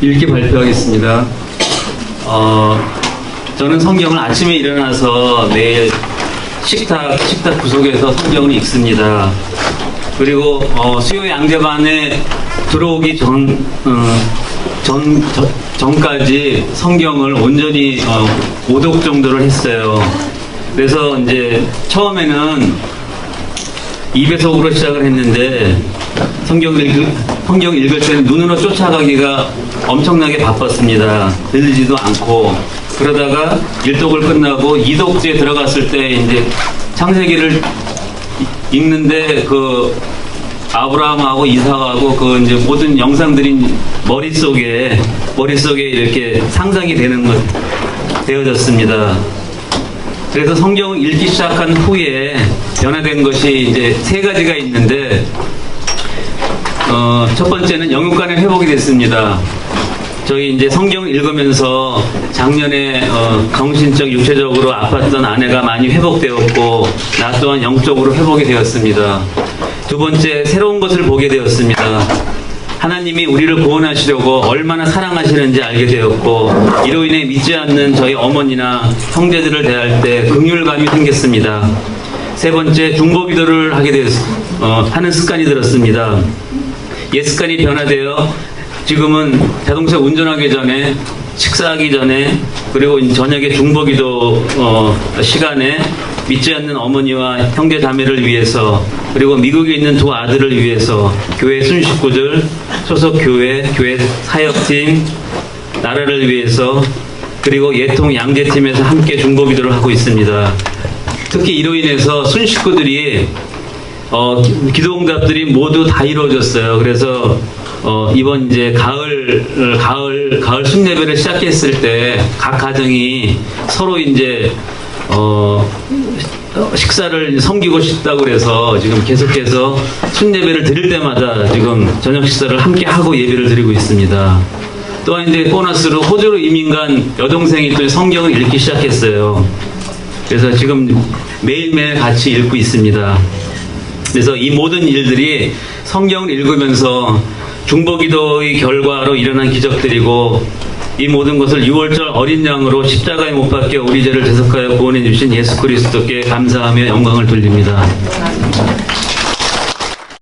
읽기 발표하겠습니다. 어, 저는 성경을 아침에 일어나서 매일 식탁, 식탁 구석에서 성경을 읽습니다. 그리고 어, 수요 양재반에 들어오기 전, 어, 전, 저- 전까지 성경을 온전히 어, 5독 정도를 했어요. 그래서 이제 처음에는 2배속으로 시작을 했는데 성경 읽을, 성경 읽을 때는 눈으로 쫓아가기가 엄청나게 바빴습니다. 들리지도 않고 그러다가 1독을 끝나고 2독째 들어갔을 때 이제 창세기를 이- 읽는데 그 아브라함하고 이삭하고 그 이제 모든 영상들이 머릿속에 머릿속에 이렇게 상상이 되는 것 되어졌습니다. 그래서 성경을 읽기 시작한 후에 변화된 것이 이제 세 가지가 있는데 어, 첫 번째는 영육간의 회복이 됐습니다. 저희 이제 성경을 읽으면서 작년에 어, 정신적, 육체적으로 아팠던 아내가 많이 회복되었고 나 또한 영적으로 회복이 되었습니다. 두 번째 새로운 것을 보게 되었습니다. 하나님이 우리를 구원하시려고 얼마나 사랑하시는지 알게 되었고 이로 인해 믿지 않는 저희 어머니나 형제들을 대할 때 긍휼감이 생겼습니다. 세 번째 중보 기도를 하게 되었, 어, 하는 습관이 들었습니다. 옛 습관이 변화되어 지금은 자동차 운전하기 전에 식사하기 전에 그리고 저녁에 중보기도 어, 시간에 믿지 않는 어머니와 형제 자매를 위해서 그리고 미국에 있는 두 아들을 위해서 교회 순식구들 소속 교회 교회 사역팀 나라를 위해서 그리고 예통 양재팀에서 함께 중보기도를 하고 있습니다. 특히 이로 인해서 순식구들이 어, 기- 기도응답들이 모두 다 이루어졌어요. 그래서 어, 이번 이제 가을 가을 가을 순례배를 시작했을 때 각 가정이 서로 이제 어, 식사를 섬기고 싶다고 그래서 지금 계속해서 순례배를 드릴 때마다 지금 저녁 식사를 함께 하고 예배를 드리고 있습니다. 또한 이제 보너스로 호주로 이민 간 여동생이 또 성경을 읽기 시작했어요. 그래서 지금 매일매일 같이 읽고 있습니다. 그래서 이 모든 일들이 성경을 읽으면서 중보기도의 결과로 일어난 기적들이고 이 모든 것을 6월절 어린 양으로 십자가에 못 박혀 우리 죄를 대속하여 구원해 주신 예수 그리스도께 감사하며 영광을 돌립니다.